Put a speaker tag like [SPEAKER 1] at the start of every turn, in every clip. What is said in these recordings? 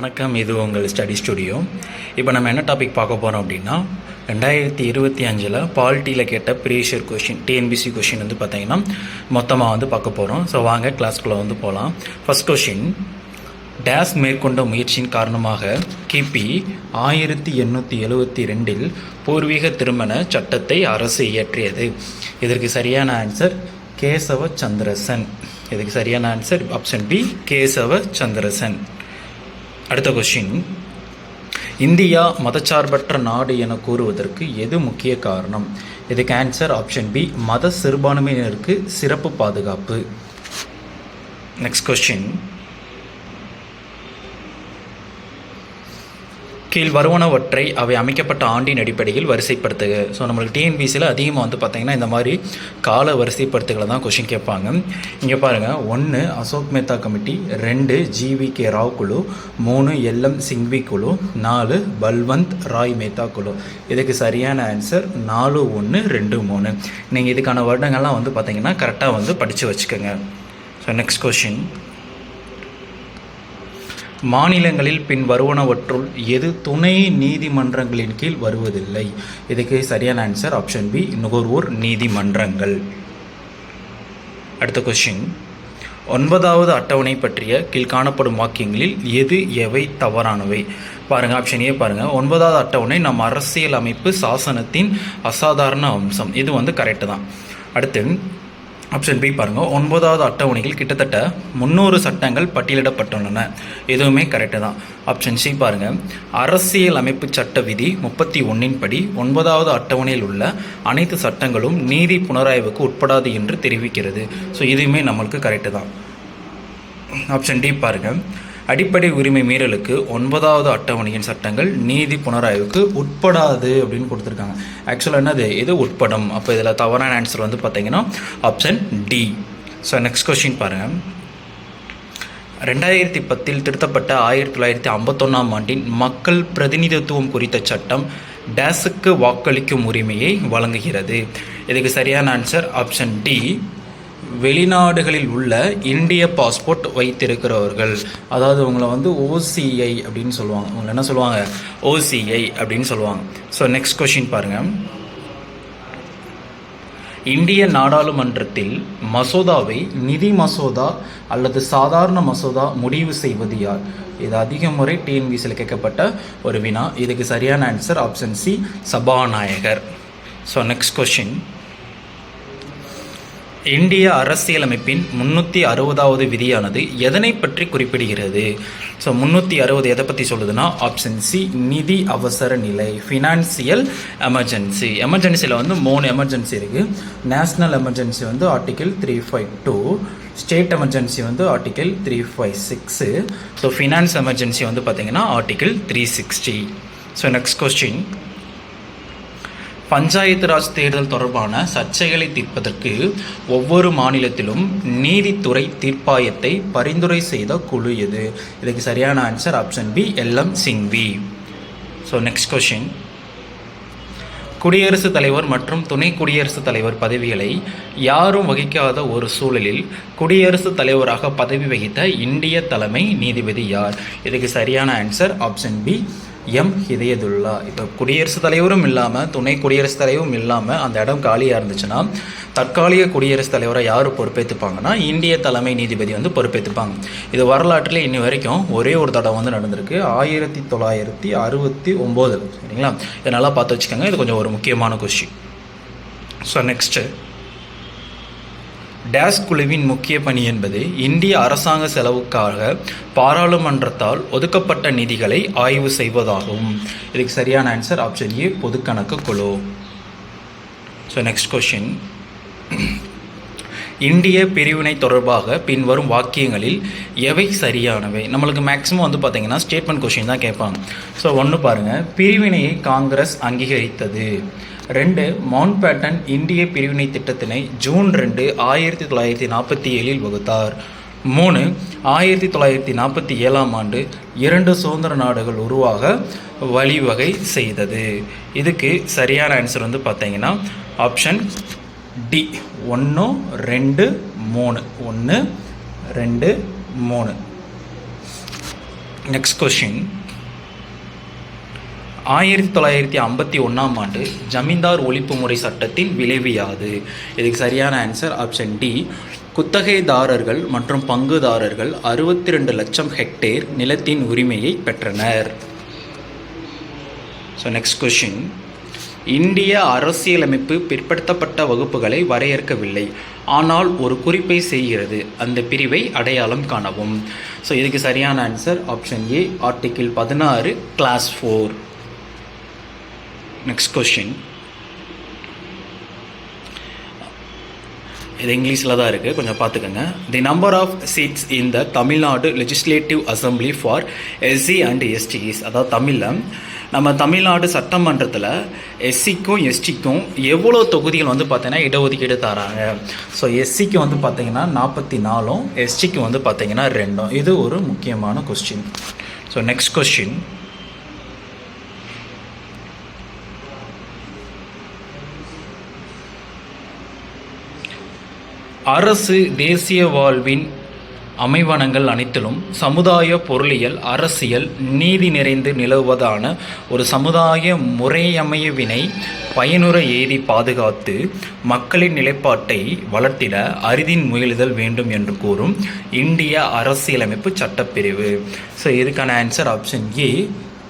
[SPEAKER 1] வணக்கம் இது உங்கள் ஸ்டடி ஸ்டுடியோ. இப்போ நம்ம என்ன டாபிக் பார்க்க போகிறோம் அப்படின்னா ரெண்டாயிரத்தி இருபத்தி அஞ்சில் பாலிட்டியில் கேட்ட ப்ரீஷியர் கொஷின் டிஎன்பிசி கொஷின் வந்து பார்த்தீங்கன்னா மொத்தமாக வந்து பார்க்க போகிறோம் ஸோ வாங்க கிளாஸ்க்குள்ளே வந்து போகலாம் ஃபர்ஸ்ட் கொஷின் டேஸ் மேற்கொண்ட முயற்சியின் காரணமாக கிபி ஆயிரத்தி எண்ணூற்றி எழுவத்தி ரெண்டில் பூர்வீக திருமண சட்டத்தை அரசு இயற்றியது. இதற்கு சரியான ஆன்சர் கேசவ சந்திரசன் இதுக்கு சரியான answer option B Kesava Chandrasan அடுத்த கொஷின் இந்தியா மதச்சார்பற்ற நாடு என கூறுவதற்கு எது முக்கிய காரணம்? இதுக்கு ஆன்சர் ஆப்ஷன் பி மத சிறுபான்மையினருக்கு சிறப்பு பாதுகாப்பு. நெக்ஸ்ட் கொஸ்டின் கீழ் வருவனவற்றை அவை அமைக்கப்பட்ட ஆண்டின் அடிப்படையில் வரிசைப்படுத்துக ஸோ நம்மளுக்கு டிஎன்பிசியில் அதிகமாக வந்து பார்த்திங்கன்னா இந்த மாதிரி கால வரிசைப்படுத்துகளை தான் கொஷின் கேட்பாங்க. இங்கே பாருங்கள் ஒன்று அசோக் மேத்தா கமிட்டி ரெண்டு ஜிவி கே ராவ் குழு மூணு எல்எம் சிங்வி குழு நாலு பல்வந்த் ராய் மேத்தா குழு. இதுக்கு சரியான ஆன்சர் நாலு ஒன்று ரெண்டு மூணு. நீங்கள் இதுக்கான வருடங்கள்லாம் வந்து பார்த்தீங்கன்னா கரெக்டாக வந்து படித்து வச்சுக்கோங்க. ஸோ நெக்ஸ்ட் கொஷின் மாநிலங்களில் பின் வருவனவற்றுள் எது துணை நீதிமன்றங்களின் கீழ் வருவதில்லை? இதுக்கு சரியான ஆன்சர் ஆப்ஷன் பி நுகர்வோர் நீதிமன்றங்கள். அடுத்த கொஸ்டின் ஒன்பதாவது அட்டவணை பற்றிய கீழ் காணப்படும் வாக்கியங்களில் எது எவை தவறானவை? பாருங்கள் ஆப்ஷன் ஏ பாருங்கள் ஒன்பதாவது அட்டவணை நம் அரசியல் அமைப்பு சாசனத்தின் அசாதாரண அம்சம். இது வந்து கரெக்டு தான். அடுத்து ஆப்ஷன் பி பாருங்க. ஒன்பதாவது அட்டவணையில் கிட்டத்தட்ட முந்நூறு சட்டங்கள் பட்டியலிடப்பட்டுள்ளன. எதுவுமே கரெக்டு தான். ஆப்ஷன் சி பாருங்க. அரசியல் அமைப்பு சட்ட விதி முப்பத்தி ஒன்றின் படி ஒன்பதாவது அட்டவணையில் உள்ள அனைத்து சட்டங்களும் நீதி புனராய்வுக்கு உட்படாது என்று தெரிவிக்கிறது. ஸோ இதுவுமே நம்மளுக்கு கரெக்டு தான். ஆப்ஷன் டி பாருங்க. அடிப்படை உரிமை மீறலுக்கு ஒன்பதாவது அட்டவணையின் சட்டங்கள் நீதி புனராய்வுக்கு உட்படாது அப்படின்னு கொடுத்துருக்காங்க. ஆக்சுவலாக என்னது? இது உட்படும்? அப்போ இதில் தவறான ஆன்சர் வந்து பார்த்தீங்கன்னா option D so next question பாருங்கள் ரெண்டாயிரத்தி பத்தில் திருத்தப்பட்ட ஆயிரத்தி தொள்ளாயிரத்தி ஐம்பத்தொன்னாம் ஆண்டின் மக்கள் பிரதிநிதித்துவம் குறித்த சட்டம் டேஸுக்கு வாக்களிக்கும் உரிமையை வழங்குகிறது. இதுக்கு சரியான ஆன்சர் ஆப்ஷன் டி வெளிநாடுகளில் உள்ள இந்திய பாஸ்போர்ட் வைத்திருக்கிறவர்கள். அதாவது உங்களை வந்து ஓசிஐ அப்படின்னு சொல்லுவாங்க. உங்களை என்ன சொல்லுவாங்க? ஓசிஐ அப்படின்னு சொல்லுவாங்க. ஸோ நெக்ஸ்ட் கொஷின் பாருங்கள் இந்திய நாடாளுமன்றத்தில் மசோதாவை நிதி மசோதா அல்லது சாதாரண மசோதா முடிவு செய்வது யார்? இது அதிக முறை டிஎன்பிசியில் கேட்கப்பட்ட ஒரு வினா. இதுக்கு சரியான ஆன்சர் ஆப்ஷன் சி சபாநாயகர். ஸோ நெக்ஸ்ட் கொஷின் இந்திய அரசியலமைப்பின் முன்னூற்றி அறுபதாவது விதியானது எதனை பற்றி குறிப்பிடுகிறது? ஸோ முந்நூற்றி அறுபது எதை பற்றி சொல்லுதுன்னா ஆப்ஷன் சி நிதி அவசர நிலை ஃபினான்சியல் எமர்ஜென்சி எமர்ஜென்சியில் வந்து மூணு எமர்ஜென்சி இருக்குது நேஷ்னல் எமர்ஜென்சி வந்து article three five two state emergency வந்து article three five six so finance emergency வந்து பார்த்தீங்கன்னா article three sixty so next question panchayat Raj தேர்தல் தொடர்பான சர்ச்சைகளை தீர்ப்பதற்கு ஒவ்வொரு மாநிலத்திலும் நீதித்துறை தீர்ப்பாயத்தை பரிந்துரை செய்த குழு எது? இதுக்கு சரியான answer option B L M Singhvi. So next question குடியரசுத் தலைவர் மற்றும் துணை குடியரசுத் தலைவர் பதவிகளை யாரும் வகிக்காத ஒரு சூழலில் குடியரசுத் தலைவராக பதவி வகித்த இந்திய தலைமை நீதிபதி யார்? இதுக்கு சரியான answer option B M Hidayatullah. இப்போ குடியரசுத் தலைவரும் இல்லாமல் துணை குடியரசுத் தலைவரும் இல்லாமல் அந்த இடம் காலியாக இருந்துச்சுன்னா தற்காலிக குடியரசுத் தலைவரை யார் பொறுப்பேற்றுப்பாங்கன்னா இந்திய தலைமை நீதிபதி வந்து பொறுப்பேற்றுப்பாங்க இது வரலாற்றில் இன்னி வரைக்கும் ஒரே ஒரு தடவை வந்து நடந்திருக்கு. ஆயிரத்தி தொள்ளாயிரத்தி அறுபத்தி ஒம்போது. சரிங்களா? இதை நல்லா பார்த்து வச்சுக்கோங்க. இது கொஞ்சம் ஒரு முக்கியமான கொஸ்டின் ஸோ நெக்ஸ்ட்டு டேஸ் குழுவின் முக்கிய பணி என்பது இந்திய அரசாங்க செலவுக்காக பாராளுமன்றத்தால் ஒதுக்கப்பட்ட நிதிகளை ஆய்வு செய்வதாகும். இதுக்கு சரியான ஆன்சர் ஆப்ஷன் ஏ பொதுக்கணக்கு குழு. ஸோ நெக்ஸ்ட் கொஷின் இந்திய பிரிவினை தொடர்பாக பின்வரும் வாக்கியங்களில் எவை சரியானவை? நம்மளுக்கு மேக்ஸிமம் வந்து பார்த்தீங்கன்னா ஸ்டேட்மெண்ட் கொஷின் தான் கேட்பாங்க. ஸோ ஒன்று பாருங்கள் பிரிவினையை காங்கிரஸ் அங்கீகரித்தது. ரெண்டு மவுண்ட் பேட்டன் இந்திய பிரிவினை திட்டத்தினை ஜூன் ரெண்டு ஆயிரத்தி தொள்ளாயிரத்தி நாற்பத்தி ஏழில் வகுத்தார். மூணு ஆயிரத்தி தொள்ளாயிரத்தி நாற்பத்தி ஏழாம் ஆண்டு இரண்டு சுதந்திர நாடுகள் உருவாக வழிவகை செய்தது. இதுக்கு சரியான ஆன்சர் வந்து பார்த்தீங்கன்னா ஆப்ஷன் டி ஒன்று ரெண்டு மூணு. ஒன்று ரெண்டு மூணு. நெக்ஸ்ட் கொஷின் ஆயிரத்தி தொள்ளாயிரத்தி ஐம்பத்தி ஒன்றாம் ஆண்டு ஜமீன்தார் ஒழிப்பு முறை சட்டத்தின் விளைவு யாது இதுக்கு சரியான ஆன்சர் ஆப்ஷன் டி குத்தகைதாரர்கள் மற்றும் பங்குதாரர்கள் அறுபத்தி ரெண்டு லட்சம் ஹெக்டேர் நிலத்தின் உரிமையை பெற்றனர். ஸோ நெக்ஸ்ட் கொஷின் இந்திய அரசியலமைப்பு பிற்படுத்தப்பட்ட வகுப்புகளை வரையறுக்கவில்லை. ஆனால் ஒரு குறிப்பை செய்கிறது. அந்த பிரிவை அடையாளம் காணவும். ஸோ இதுக்கு சரியான ஆன்சர் ஆப்ஷன் ஏ ஆர்டிக்கிள் பதினாறு கிளாஸ் ஃபோர் நெக்ஸ்ட் கொஷின் இது இங்கிலீஷில் தான் இருக்குது கொஞ்சம் பார்த்துக்கோங்க. The number of seats in the Tamil Nadu legislative assembly for SC and STs அதாவது தமிழில் நம்ம தமிழ்நாடு சட்டமன்றத்தில் எஸ்சிக்கும் எஸ்டிக்கும் எவ்வளோ தொகுதிகள் வந்து பார்த்தீங்கன்னா இடஒதுக்கீடு தராங்க? ஸோ எஸ்சிக்கு வந்து பார்த்தீங்கன்னா நாற்பத்தி நாலும் எஸ்டிக்கு வந்து பார்த்தீங்கன்னா ரெண்டும். இது ஒரு முக்கியமான கொஸ்டின் ஸோ நெக்ஸ்ட் கொஸ்டின் அரசு தேசிய வாழ்வின் அமைவனங்கள் அனைத்திலும் சமுதாய பொருளியல் அரசியல் நீதி நிறைந்து நிலவுவதான ஒரு சமுதாய முறையமைவினை பயனுற ஏதி பாதுகாத்து மக்களின் நிலைப்பாட்டை வளர்த்திட அரிதின் முயலுதல் வேண்டும் என்று கூறும் இந்திய அரசியலமைப்பு சட்டப்பிரிவு. ஸோ இதுக்கான ஆன்சர் ஆப்ஷன் ஏ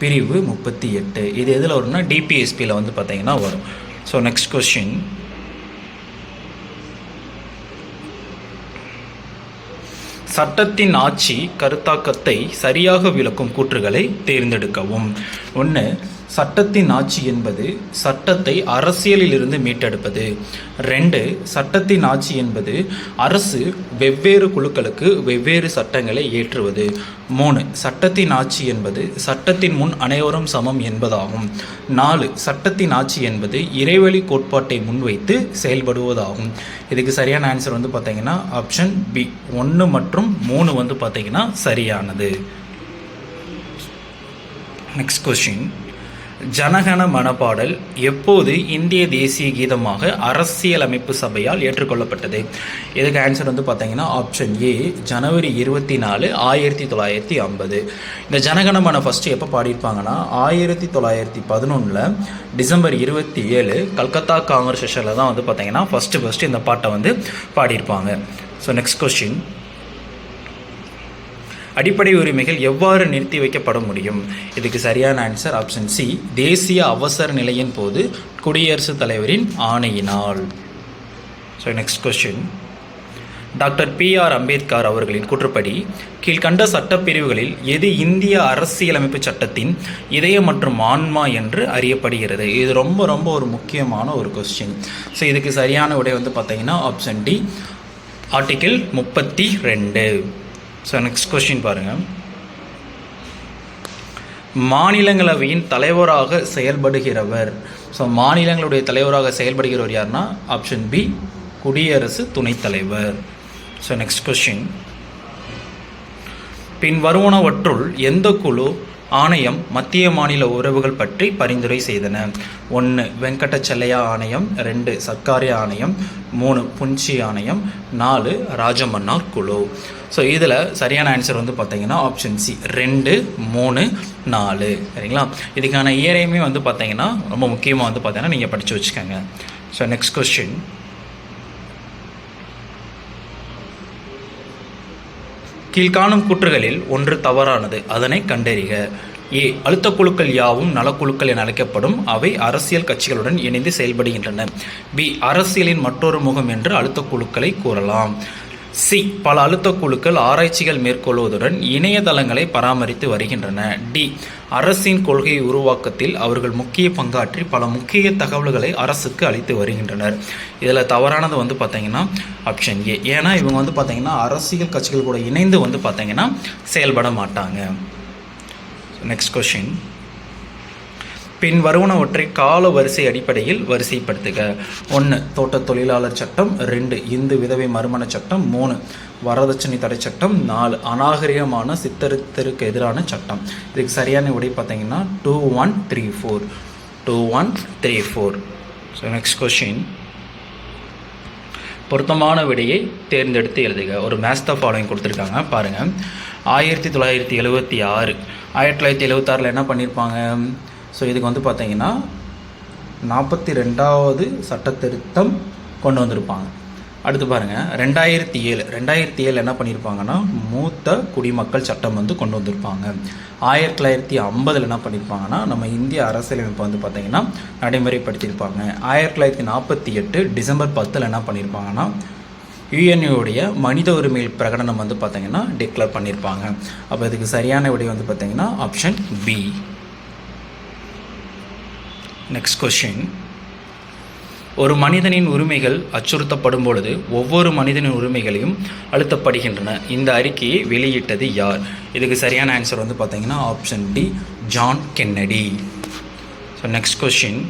[SPEAKER 1] பிரிவு முப்பத்தி எட்டு. இது எதில் வரும்னா டிபிஎஸ்பியில் வந்து பார்த்தீங்கன்னா வரும். ஸோ நெக்ஸ்ட் கொஸ்டின் சட்டத்தின் ஆட்சி கருத்தாக்கத்தை சரியாக விளக்கும் கூற்றுகளை தேர்ந்தெடுக்கவும். ஒன்று சட்டத்தின் ஆட்சி என்பது சட்டத்தை அரசியலிலிருந்து மீட்டெடுப்பது. ரெண்டு சட்டத்தின் ஆட்சி என்பது அரசு வெவ்வேறு குழுக்களுக்கு வெவ்வேறு சட்டங்களை ஏற்றுவது. மூணு சட்டத்தின் ஆட்சி என்பது சட்டத்தின் முன் அனைவரும் சமம் என்பதாகும். நாலு சட்டத்தின் ஆட்சி என்பது இறைவழி கோட்பாட்டை முன்வைத்து செயல்படுவதாகும். இதுக்கு சரியான ஆன்சர் வந்து பார்த்தீங்கன்னா ஆப்ஷன் பி ஒன்று மற்றும் மூணு வந்து பார்த்தீங்கன்னா சரியானது. நெக்ஸ்ட் கொஸ்டின் ஜனகண மனப்பாடல் எப்போது இந்திய தேசிய கீதமாக அரசியலமைப்பு சபையால் ஏற்றுக்கொள்ளப்பட்டது? இதுக்கு ஆன்சர் வந்து பார்த்தீங்கன்னா ஆப்ஷன் ஏ ஜனவரி இருபத்தி நாலு ஆயிரத்தி தொள்ளாயிரத்தி ஐம்பது. இந்த ஜனகணமன ஃபஸ்ட்டு எப்போ பாடியிருப்பாங்கன்னா ஆயிரத்தி தொள்ளாயிரத்தி பதினொன்றில் டிசம்பர் இருபத்தி ஏழு கல்கத்தா காங்கிரஸ் செஷனில் தான் வந்து பார்த்தீங்கன்னா ஃபஸ்ட்டு ஃபஸ்ட்டு இந்த பாட்டை வந்து பாடியிருப்பாங்க. ஸோ நெக்ஸ்ட் கொஸ்டின் அடிப்படை உரிமைகள் எவ்வாறு நிறுத்தி வைக்கப்பட முடியும்? இதுக்கு சரியான ஆன்சர் ஆப்ஷன் சி தேசிய அவசர நிலையின் போது குடியரசுத் தலைவரின் ஆணையினால். So next question doctor B R Ambedkar அவர்களின் கூற்றுப்படி கீழ்கண்ட சட்டப்பிரிவுகளில் எது இந்திய அரசியலமைப்பு சட்டத்தின் இதயம் மற்றும் ஆன்மா என்று அறியப்படுகிறது? இது ரொம்ப ரொம்ப ஒரு முக்கியமான ஒரு கொஸ்டின் ஸோ இதுக்கு சரியான விடை வந்து பார்த்தீங்கன்னா ஆப்ஷன் டி ஆர்டிகிள் முப்பத்தி ரெண்டு. ஸோ நெக்ஸ்ட் கொஸ்டின் பாருங்கள் மாநிலங்களவையின் தலைவராக செயல்படுகிறவர். ஸோ மாநிலங்களுடைய தலைவராக செயல்படுகிறவர் யாருன்னா ஆப்ஷன் பி குடியரசு துணைத் தலைவர். ஸோ நெக்ஸ்ட் கொஸ்டின் பின் வருவனவற்றுள் எந்த குழு ஆணையம் மத்திய மாநில உறவுகள் பற்றி பரிந்துரை செய்தன. ஒன்று வெங்கடச்சல்லையா ஆணையம். ரெண்டு சர்க்காரிய ஆணையம். மூணு புஞ்சி ஆணையம். நாலு ராஜமன்னார் குழு. ஸோ இதில் சரியான ஆன்சர் வந்து பார்த்தீங்கன்னா ஆப்ஷன் சி ரெண்டு மூணு நாலு. சரிங்களா? இதுக்கான இயரையுமே வந்து பார்த்தீங்கன்னா ரொம்ப முக்கியமாக வந்து பார்த்தீங்கன்னா நீங்கள் படித்து வச்சுக்கோங்க. ஸோ நெக்ஸ்ட் கொஸ்டின் கீழ்காணும் கூற்றுகளில் ஒன்று தவறானது. அதனை கண்டறிக. ஏ. அழுத்த குழுக்கள் யாவும் நலக்குழுக்கள் என அழைக்கப்படும். அவை அரசியல் கட்சிகளுடன் இணைந்து செயல்படுகின்றன. பி. அரசியலின் மற்றொரு முகம் என்று அழுத்த குழுக்களை கூறலாம். சி. பல அழுத்த குழுக்கள் ஆராய்ச்சிகள் மேற்கொள்வதுடன் இணையதளங்களை பராமரித்து வருகின்றன. டி. அரசின் கொள்கை உருவாக்கத்தில் அவர்கள் முக்கிய பங்காற்றி பல முக்கிய தகவல்களை அரசுக்கு அளித்து வருகின்றனர். இதில் தவறானது வந்து பார்த்தீங்கன்னா ஆப்ஷன் ஏ ஏன்னா இவங்க வந்து பார்த்தீங்கன்னா அரசியல் கட்சிகள் கூட இணைந்து வந்து பார்த்தீங்கன்னா செயல்பட மாட்டாங்க. நெக்ஸ்ட் கொஷின் பின் வருவனவற்றை கால வரிசை அடிப்படையில் வரிசைப்படுத்துக. ஒன்று தோட்ட தொழிலாளர் சட்டம். ரெண்டு இந்து விதவை மறுமண சட்டம். மூணு வரதட்சணை தடை சட்டம் நாலு அநாகரிகமான சித்தரித்தருக்கு எதிரான சட்டம். இதுக்கு சரியான விடை பார்த்தீங்கன்னா two one three four two one three four so next question பொருத்தமான விடையை தேர்ந்தெடுத்து எழுதுக. ஒரு மேட்ச் த ஃபாலோயிங் கொடுத்துருக்காங்க. பாருங்கள் ஆயிரத்தி தொள்ளாயிரத்தி எழுபத்தி ஆறு. ஆயிரத்தி தொள்ளாயிரத்தி எழுபத்தாறில் என்ன பண்ணியிருப்பாங்க ஸோ இதுக்கு வந்து பார்த்தீங்கன்னா நாற்பத்தி ரெண்டாவது சட்டத்திருத்தம் கொண்டு வந்திருப்பாங்க. அடுத்து பாருங்கள் ரெண்டாயிரத்தி ஏழு. ரெண்டாயிரத்தி ஏழு என்ன பண்ணியிருப்பாங்கன்னா மூத்த குடிமக்கள் சட்டம் வந்து கொண்டு வந்திருப்பாங்க. ஆயிரத்தி தொள்ளாயிரத்தி ஐம்பதில் என்ன பண்ணியிருப்பாங்கன்னா நம்ம இந்திய அரசியலமைப்பு வந்து பார்த்திங்கன்னா நடைமுறைப்படுத்தியிருப்பாங்க. ஆயிரத்தி தொள்ளாயிரத்தி நாற்பத்தி எட்டு டிசம்பர் பத்தில் என்ன பண்ணியிருப்பாங்கன்னா யுஎன்யூடைய மனித உரிமை பிரகடனம் வந்து பார்த்திங்கன்னா டிக்ளேர் பண்ணியிருப்பாங்க அப்போ இதுக்கு சரியான விடை வந்து பார்த்திங்கன்னா ஆப்ஷன் பி நெக்ஸ்ட் கொஷின் ஒரு மனிதனின் உரிமைகள் அச்சுறுத்தப்படும் பொழுது ஒவ்வொரு மனிதனின் உரிமைகளையும் அழுத்தப்படுகின்றன. இந்த அறிக்கையை வெளியிட்டது யார்? இதுக்கு சரியான ஆன்சர் வந்து பார்த்தீங்கன்னா option D John Kennedy so next question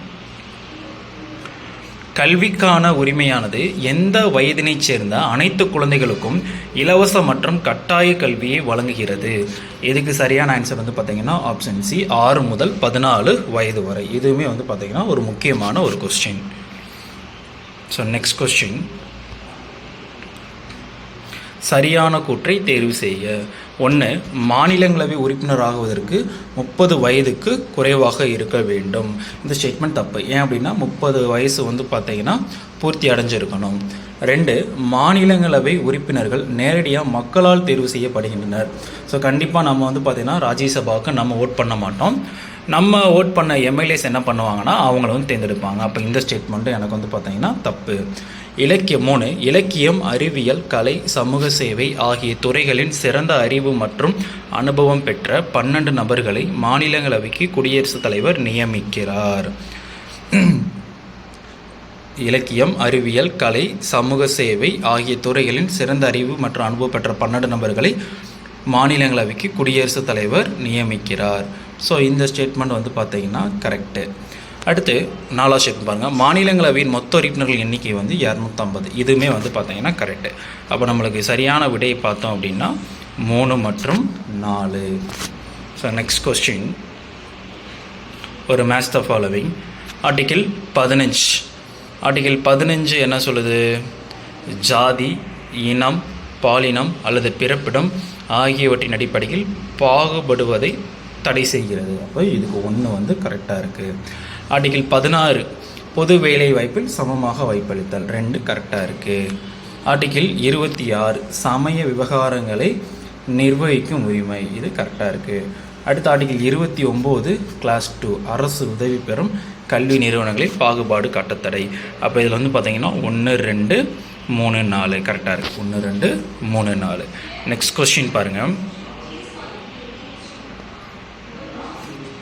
[SPEAKER 1] கல்விக்கான உரிமையானது எந்த வயதினைச் சேர்ந்த அனைத்து குழந்தைகளுக்கும் இலவச மற்றும் கட்டாய கல்வியை வழங்குகிறது? இதுக்கு சரியான ஆன்சர் வந்து பார்த்தீங்கன்னா ஆப்ஷன் சி ஆறு முதல் பதினாலு வயது வரை. இதுவுமே வந்து பார்த்தீங்கன்னா ஒரு முக்கியமான ஒரு கொஸ்டின் ஸோ நெக்ஸ்ட் கொஸ்டின் சரியான கூற்றை தேர்வு செய்ய ஒன்று மாநிலங்களவை உறுப்பினராகுவதற்கு முப்பது வயதுக்கு குறைவாக இருக்க வேண்டும். இந்த ஸ்டேட்மெண்ட் தப்பு. ஏன் அப்படின்னா முப்பது வயசு வந்து பார்த்தீங்கன்னா பூர்த்தி அடைஞ்சிருக்கணும். ரெண்டு மாநிலங்களவை உறுப்பினர்கள் நேரடியாக மக்களால் தேர்வு செய்யப்படுகின்றனர். ஸோ கண்டிப்பாக நம்ம வந்து பார்த்திங்கன்னா ராஜ்யசபாவுக்கு நம்ம ஓட் பண்ண மாட்டோம். நம்ம ஓட் பண்ண எம்எல்ஏஸ் என்ன பண்ணுவாங்கன்னா அவங்கள வந்து தேர்ந்தெடுப்பாங்க. அப்போ இந்த ஸ்டேட்மெண்ட்டு எனக்கு வந்து பார்த்தீங்கன்னா தப்பு. இலக்கியம் மூணு இலக்கியம் அறிவியல் கலை சமூக சேவை ஆகிய துறைகளின் சிறந்த அறிவு மற்றும் அனுபவம் பெற்ற பன்னெண்டு நபர்களை மாநிலங்களவைக்கு குடியரசுத் தலைவர் நியமிக்கிறார். இலக்கியம் அறிவியல் கலை சமூக சேவை ஆகிய துறைகளின் சிறந்த அறிவு மற்றும் அனுபவம் பெற்ற பன்னெண்டு நபர்களை மாநிலங்களவைக்கு குடியரசுத் தலைவர் நியமிக்கிறார். ஸோ இந்த ஸ்டேட்மெண்ட் வந்து பார்த்தீங்கன்னா கரெக்டு அடுத்து நாலாவது ஸ்டேட்மெண்ட் பாருங்கள் மாநிலங்களவையின் மொத்த உறுப்பினர்கள் எண்ணிக்கை வந்து இரநூத்தம்பது. இதுவுமே வந்து பார்த்தீங்கன்னா கரெக்டு அப்போ நம்மளுக்கு சரியான விடையை பார்த்தோம் அப்படின்னா மூணு மற்றும் நாலு. ஸோ நெக்ஸ்ட் கொஸ்டின் ஒரு மேட்ச் த ஃபாலோவிங் ஆர்டிகிள் பதினஞ்சு. ஆர்டிகிள் பதினஞ்சு என்ன சொல்லுது? ஜாதி இனம் பாலினம் அல்லது பிறப்பிடம் ஆகியவற்றின் அடிப்படையில் பாகுபடுவதை தடை செய்கிறது. அப்போ இதுக்கு ஒன்று வந்து கரெக்டாக இருக்குது ஆர்டிகிள் பதினாறு பொது வேலை வாய்ப்பில் சமமாக வாய்ப்பளித்தல். ரெண்டு கரெக்டாக இருக்குது ஆர்டிகிள் இருபத்தி ஆறு சமய விவகாரங்களை நிர்வகிக்கும் உரிமை. இது கரெக்டாக இருக்குது அடுத்த ஆர்டிகிள் இருபத்தி ஒம்பது கிளாஸ் டூ அரசு உதவி பெறும் கல்வி நிறுவனங்களில் பாகுபாடு காட்டத்தடை. அப்போ இதில் வந்து பார்த்தீங்கன்னா ஒன்று ரெண்டு மூணு நாலு கரெக்டாக இருக்குது ஒன்று ரெண்டு மூணு நாலு. நெக்ஸ்ட் கொஸ்டின் பாருங்கள்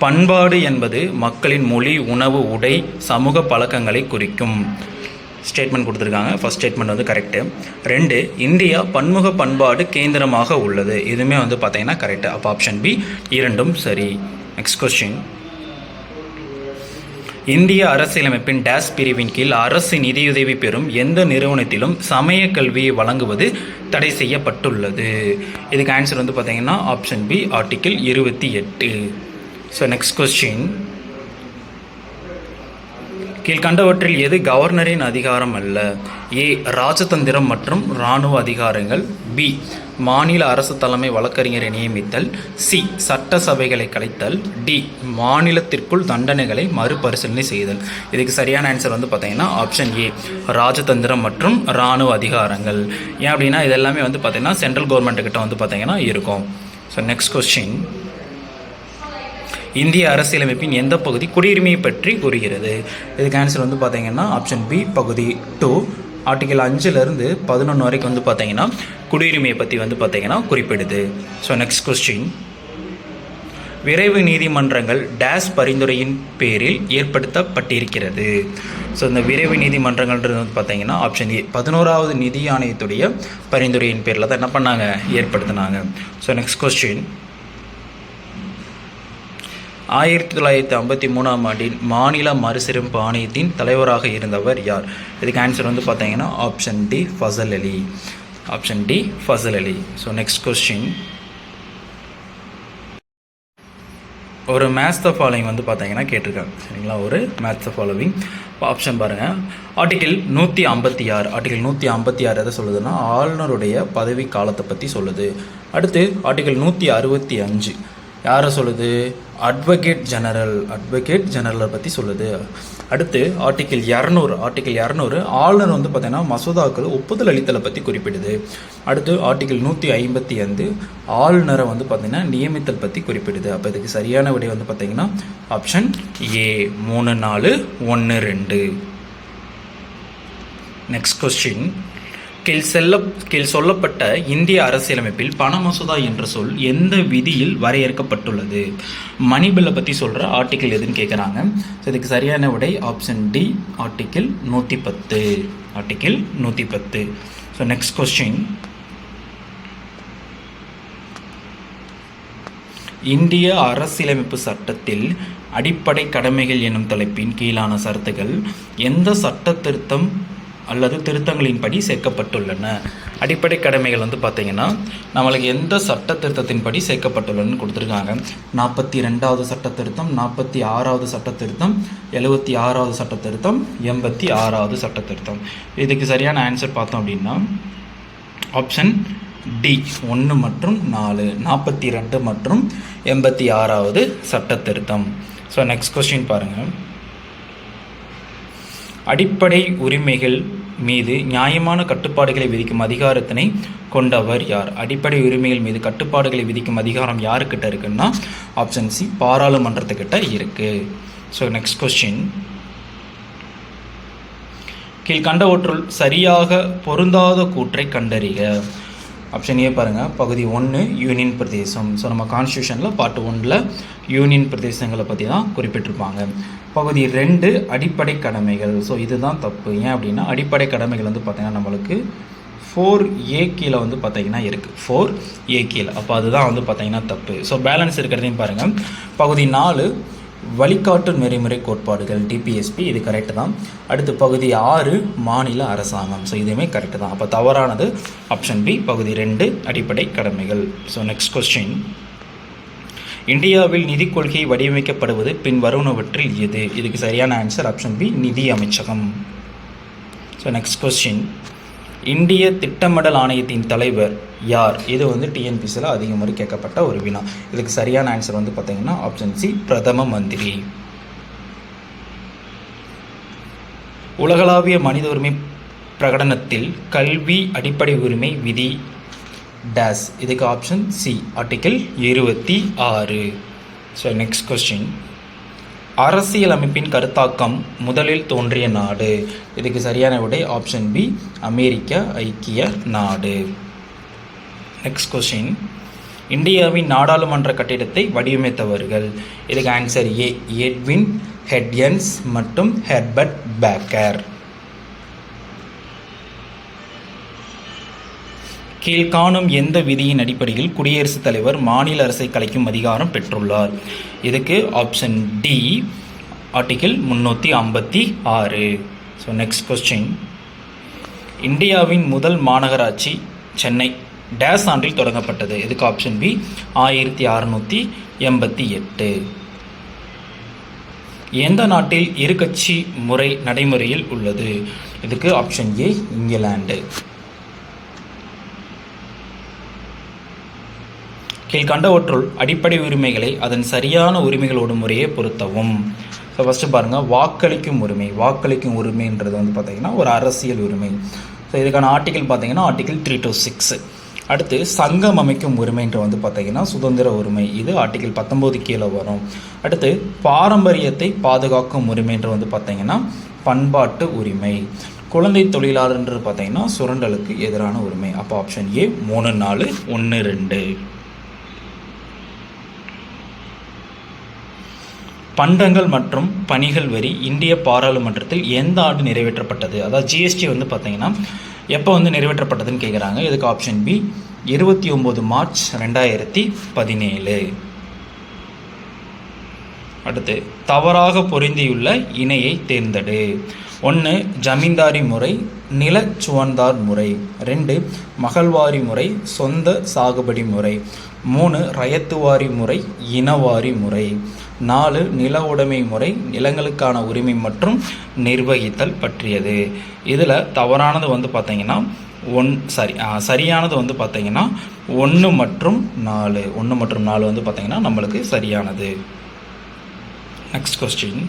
[SPEAKER 1] பண்பாடு என்பது மக்களின் மொழி உணவு உடை சமூக பழக்கங்களை குறிக்கும். ஸ்டேட்மெண்ட் கொடுத்துருக்காங்க. ஃபஸ்ட் ஸ்டேட்மெண்ட் வந்து கரெக்டு ரெண்டு இந்தியா பன்முக பண்பாடு கேந்திரமாக உள்ளது. இதுவுமே வந்து பார்த்தீங்கன்னா கரெக்டு அப்போ ஆப்ஷன் பி இரண்டும் சரி. நெக்ஸ்ட் கொஸ்டின் இந்திய அரசியலமைப்பின் டேஸ் பிரிவின் கீழ் அரசு நிதியுதவி பெறும் எந்த நிறுவனத்திலும் சமய கல்வியை வழங்குவது தடை செய்யப்பட்டுள்ளது. இதுக்கு ஆன்சர் வந்து பார்த்தீங்கன்னா ஆப்ஷன் பி ஆர்டிக்கிள் இருபத்தி எட்டு. ஸோ நெக்ஸ்ட் கொஸ்டின் கீழ்கண்டவற்றில் எது கவர்னரின் அதிகாரம் அல்ல? ஏ ராஜதந்திரம் மற்றும் இராணுவ அதிகாரங்கள். பி மாநில அரசு தலைமை வழக்கறிஞரை நியமித்தல். சி சட்டசபைகளை கலைத்தல். டி மாநிலத்திற்குள் தண்டனைகளை மறுபரிசீலனை செய்தல். இதுக்கு சரியான ஆன்சர் வந்து பார்த்தீங்கன்னா ஆப்ஷன் ஏ ராஜதந்திரம் மற்றும் இராணுவ அதிகாரங்கள். ஏன் அப்படின்னா இதெல்லாமே வந்து பார்த்தீங்கன்னா சென்ட்ரல் கவர்மெண்ட்டுக்கிட்ட கிட்ட வந்து பார்த்தீங்கன்னா இருக்கும். ஸோ நெக்ஸ்ட் கொஸ்டின் இந்திய அரசியலமைப்பின் எந்த பகுதி குடியுரிமையை பற்றி கூறுகிறது? இதுக்கு ஆன்சர் வந்து பார்த்தீங்கன்னா ஆப்ஷன் பி பகுதி டூ ஆர்டிகல் அஞ்சுலேருந்து பதினொன்று வரைக்கும் வந்து பார்த்தீங்கன்னா குடியுரிமையை பற்றி வந்து பார்த்தீங்கன்னா குறிப்பிடுது. ஸோ நெக்ஸ்ட் கொஸ்டின் விரைவு நீதிமன்றங்கள் டேஸ் பரிந்துரையின் பேரில் ஏற்படுத்தப்பட்டிருக்கிறது. ஸோ இந்த விரைவு நீதிமன்றங்கள்ன்றது வந்து பார்த்தீங்கன்னா ஆப்ஷன் ஏ பதினோராவது நிதி ஆணையத்துடைய பரிந்துரையின் பேரில் தான் என்ன பண்ணாங்க? ஏற்படுத்தினாங்க. ஸோ நெக்ஸ்ட் கொஸ்டின் ஆயிரத்தி தொள்ளாயிரத்தி ஐம்பத்தி மூணாம் ஆண்டின் மாநில மறுசீரமைப்பு ஆணையத்தின் தலைவராக இருந்தவர் யார்? இதுக்கு ஆன்சர் வந்து பார்த்தீங்கன்னா option D Fazal Ali option D Fazal Ali so next question ஒரு மேத்ஸ் த ஃபாலோவிங் வந்து பார்த்தீங்கன்னா கேட்டிருக்காங்க. சரிங்களா? ஒரு மேத்ஸ் த ஃபாலோவிங் ஆப்ஷன் பாருங்கள் ஆர்டிகிள் நூற்றி ஐம்பத்தி ஆறு. ஆர்டிகிள் நூற்றி ஐம்பத்தி ஆறு எதை சொல்லுதுன்னா ஆளுநருடைய பதவி காலத்தை பற்றி சொல்லுது. அடுத்து ஆர்டிகிள் நூற்றி அறுபத்தி அஞ்சு. யாரை சொல்லுது? அட்வொகேட் ஜெனரல் அட்வொகேட் ஜெனரலை பற்றி சொல்லுது. அடுத்து ஆர்டிக்கிள் இரநூறு ஆர்டிக்கிள் இரநூறு ஆளுநர் வந்து பார்த்தீங்கன்னா மசோதாக்கள் ஒப்புதல் அளித்தலை பற்றி குறிப்பிடுது. அடுத்து ஆர்டிக்கிள் நூற்றி ஐம்பத்தி ஐந்து ஆளுநரை வந்து பார்த்தீங்கன்னா நியமித்தல் பற்றி குறிப்பிடுது. அப்போ இதுக்கு சரியான விடை வந்து பார்த்தீங்கன்னா ஆப்ஷன் ஏ மூணு நாலு ஒன்று ரெண்டு. நெக்ஸ்ட் கொஸ்டின் கீழ் செல்ல கீழ் சொல்லப்பட்ட இந்திய அரசியலமைப்பில் பண மசோதா என்ற சொல் எந்த விதியில் வரையறுக்கப்பட்டுள்ளது? மணி பில்லை பற்றி சொல்கிற ஆர்டிக்கிள் எதுன்னு கேட்குறாங்க ஸோ இதுக்கு சரியான விடை ஆப்ஷன் டி ஆர்டிக்கிள் நூற்றி பத்து. ஆர்டிக்கிள் நூற்றி பத்து. ஸோ நெக்ஸ்ட் கொஸ்டின் இந்திய அரசியலமைப்பு சட்டத்தில் அடிப்படை கடமைகள் எனும் தலைப்பின் கீழான சரத்துகள் எந்த சட்ட திருத்தம் அல்லது திருத்தங்களின்படி சேர்க்கப்பட்டுள்ளன. அடிப்படை கடமைகள் வந்து பார்த்தீங்கன்னா நம்மளுக்கு எந்த சட்ட திருத்தத்தின்படி சேர்க்கப்பட்டுள்ளன்னு கொடுத்துருக்காங்க. நாற்பத்தி ரெண்டாவது சட்ட திருத்தம் நாற்பத்தி ஆறாவது சட்ட திருத்தம் எழுபத்தி ஆறாவது சட்ட திருத்தம் எண்பத்தி ஆறாவது சட்ட திருத்தம். இதுக்கு சரியான ஆன்சர் பார்த்தோம் அப்படின்னா ஆப்ஷன் டி ஒன்று மற்றும் நாலு நாற்பத்தி ரெண்டு மற்றும் எண்பத்தி ஆறாவது சட்ட திருத்தம். ஸோ நெக்ஸ்ட் கொஸ்டின் பாருங்கள் அடிப்படை உரிமைகள் மீது நியாயமான கட்டுப்பாடுகளை விதிக்கும் அதிகாரத்தினை கொண்டவர் யார்? அடிப்படை உரிமைகள் மீது கட்டுப்பாடுகளை விதிக்கும் அதிகாரம் யாருக்கிட்ட இருக்குன்னா ஆப்ஷன் சி பாராளுமன்றத்துக்கிட்ட இருக்கு. ஸோ நெக்ஸ்ட் கொஸ்டின் கீழ்கண்டவற்றுள் சரியாக பொருந்தாத கூற்றை கண்டறிக. ஆப்ஷன் ஏ பாருங்கள் பகுதி ஒன்று யூனியன் பிரதேசம். ஸோ நம்ம கான்ஸ்டியூஷனில் பார்ட் ஒன்றில் யூனியன் பிரதேசங்களை பற்றி தான் குறிப்பிட்டிருப்பாங்க. பகுதி ரெண்டு அடிப்படை கடமைகள். ஸோ இதுதான் தப்பு. ஏன் அப்படின்னா அடிப்படை கடமைகள் வந்து பார்த்திங்கன்னா நம்மளுக்கு ஃபோர் ஏ கீழே வந்து பார்த்தீங்கன்னா இருக்குது ஃபோர் ஏ கீழே. அப்போ அதுதான் வந்து பார்த்தீங்கன்னா தப்பு. ஸோ பேலன்ஸ் இருக்கிறதையும் பாருங்கள் பகுதி நாலு வழிகாட்டு நெறிமுறை கோட்பாடுகள் டிபிஎஸ்பி இது கரெக்டு தான். அடுத்து பகுதி ஆறு மாநில அரசாங்கம். ஸோ இதுவுமே கரெக்டு தான். அப்போ தவறானது ஆப்ஷன் பி பகுதி ரெண்டு அடிப்படை கடமைகள். ஸோ நெக்ஸ்ட் கொஸ்டின் இந்தியாவில் நிதிக் கொள்கை வடிவமைக்கப்படுவது பின் வருவனவற்றில் எது? இதுக்கு சரியான ஆன்சர் ஆப்ஷன் பி நிதி அமைச்சகம். ஸோ நெக்ஸ்ட் கொஸ்டின் இந்திய திட்டமிடல் ஆணையத்தின் தலைவர் யார்? இது வந்து டிஎன்பிசியில் அதிக முறை கேட்கப்பட்ட ஒரு வினா. இதுக்கு சரியான ஆன்சர் வந்து பார்த்தீங்கன்னா ஆப்ஷன் சி பிரதம மந்திரி. உலகளாவிய மனித உரிமை பிரகடனத்தில் கல்வி அடிப்படை உரிமை விதி டேஸ் இதுக்கு ஆப்ஷன் சி ஆர்டிக்கிள் இருபத்தி ஆறு. ஸோ நெக்ஸ்ட் கொஸ்டின் அரசியல் அமைப்பின் கருத்தாக்கம் முதலில் தோன்றிய நாடு. இதுக்கு சரியான விடை ஆப்ஷன் பி அமெரிக்க ஐக்கிய நாடு. நெக்ஸ்ட் கொஸ்டின் இந்தியாவின் நாடாளுமன்ற கட்டிடத்தை வடிவமைத்தவர்கள். இதுக்கு ஆன்சர் ஏ எட்வின் ஹெட்யன்ஸ் மற்றும் ஹெர்பர்ட் பேக்கர் கீழ்காணும் எந்த விதியின் அடிப்படையில் குடியரசுத் தலைவர் மாநில அரசை கலைக்கும் அதிகாரம் பெற்றுள்ளார். இதுக்கு ஆப்ஷன் டி ஆர்டிகிள் முன்னூற்றி ஐம்பத்தி ஆறு. ஸோ நெக்ஸ்ட் கொஸ்டின் இந்தியாவின் முதல் மாநகராட்சி சென்னை. டேஸ் ஆண்டில் தொடங்கப்பட்டது. இதுக்கு ஆப்ஷன் பி ஆயிரத்தி அறுநூற்றி எண்பத்தி எட்டு. எந்த நாட்டில் இரு கட்சி முறை நடைமுறையில் உள்ளது? இதுக்கு ஆப்ஷன் ஏ இங்கிலாந்து. கீழ்கண்டவற்றுள் அடிப்படை உரிமைகளை அதன் சரியான உரிமைகளோடு முறையே பொருத்தவும். ஸோ ஃபஸ்ட்டு பாருங்கள் வாக்களிக்கும் உரிமை. வாக்களிக்கும் உரிமைன்றது வந்து பார்த்திங்கன்னா ஒரு அரசியல் உரிமை. ஸோ இதுக்கான ஆர்டிக்கல் பார்த்தீங்கன்னா ஆர்டிக்கல் த்ரீ டூ சிக்ஸ் அடுத்து சங்கம் அமைக்கும் உரிமைன்ற வந்து பார்த்திங்கன்னா சுதந்திர உரிமை. இது ஆர்டிக்கல் பத்தொம்போது கீழே வரும். அடுத்து பாரம்பரியத்தை பாதுகாக்கும் உரிமைன்ற வந்து பார்த்திங்கன்னா பண்பாட்டு உரிமை. குழந்தை தொழிலாளர்ன்றது பார்த்தீங்கன்னா சுரண்டலுக்கு எதிரான உரிமை. அப்போ ஆப்ஷன் ஏ மூணு நாலு ஒன்று ரெண்டு. பண்டங்கள் மற்றும் பணிகள் வரி இந்திய பாராளுமன்றத்தில் எந்த ஆண்டு நிறைவேற்றப்பட்டது? அதாவது ஜிஎஸ்டி வந்து பார்த்தீங்கன்னா எப்போ வந்து நிறைவேற்றப்பட்டதுன்னு கேட்குறாங்க இதுக்கு ஆப்ஷன் பி இருபத்தி ஒம்பது மார்ச் ரெண்டாயிரத்தி பதினேழு. அடுத்து தவறாக பொருந்தியுள்ள இணையை தேர்ந்தெடு. ஒன்று ஜமீன்தாரி முறை நிலச்சுவந்தார் முறை. ரெண்டு மகள்வாரி முறை சொந்த சாகுபடி முறை. மூணு ரயத்துவாரி முறை இனவாரி முறை. நாலு நில உடைமை முறை நிலங்களுக்கான உரிமை மற்றும் நிர்வகித்தல் பற்றியது. இதில் தவறானது வந்து பார்த்தீங்கன்னா ஒன் சரி சரியானது வந்து பார்த்தீங்கன்னா ஒன்று மற்றும் நாலு. ஒன்று மற்றும் நாலு வந்து பார்த்தீங்கன்னா நம்மளுக்கு சரியானது. நெக்ஸ்ட் கொஸ்டின்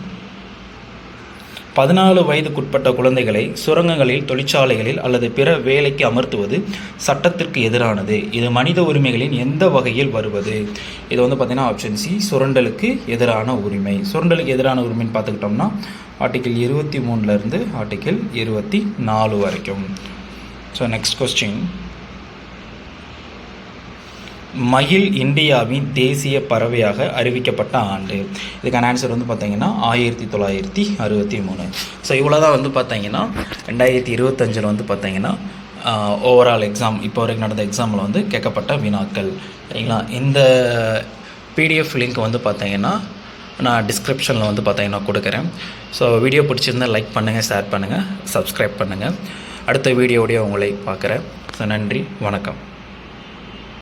[SPEAKER 1] பதினாலு வயதுக்குட்பட்ட குழந்தைகளை சுரங்கங்களில் தொழிற்சாலைகளில் அல்லது பிற வேலைக்கு அமர்த்துவது சட்டத்திற்கு எதிரானது. இது மனித உரிமைகளின் எந்த வகையில் வருவது? இது வந்து பார்த்திங்கன்னா ஆப்ஷன் சி சுரண்டலுக்கு எதிரான உரிமை. சுரண்டலுக்கு எதிரான உரிமைன்னு பார்த்துக்கிட்டோம்னா ஆர்டிக்கிள் இருபத்தி மூணுலேருந்து ஆர்டிக்கிள் இருபத்தி நாலு வரைக்கும். ஸோ நெக்ஸ்ட் கொஸ்டின் மயில் இந்தியாவின் தேசிய பறவையாக அறிவிக்கப்பட்ட ஆண்டு. இதுக்கான ஆன்சர் வந்து பார்த்தீங்கன்னா ஆயிரத்தி தொள்ளாயிரத்தி அறுபத்தி மூணு. ஸோ இவ்வளோ தான் வந்து பார்த்தீங்கன்னா ரெண்டாயிரத்தி இருபத்தஞ்சில் வந்து பார்த்தீங்கன்னா ஓவரால் எக்ஸாம் இப்போ வரைக்கும் நடந்த எக்ஸாமில் வந்து கேட்கப்பட்ட வினாக்கள். சரிங்களா? இந்த பிடிஎஃப் லிங்க் வந்து பார்த்தீங்கன்னா நான் டிஸ்கிரிப்ஷனில் வந்து பார்த்தீங்கன்னா கொடுக்குறேன். ஸோ வீடியோ பிடிச்சிருந்தா லைக் பண்ணுங்கள் ஷேர் பண்ணுங்கள் சப்ஸ்கிரைப் பண்ணுங்கள் அடுத்த வீடியோடைய உங்களை பார்க்குறேன். ஸோ நன்றி வணக்கம்.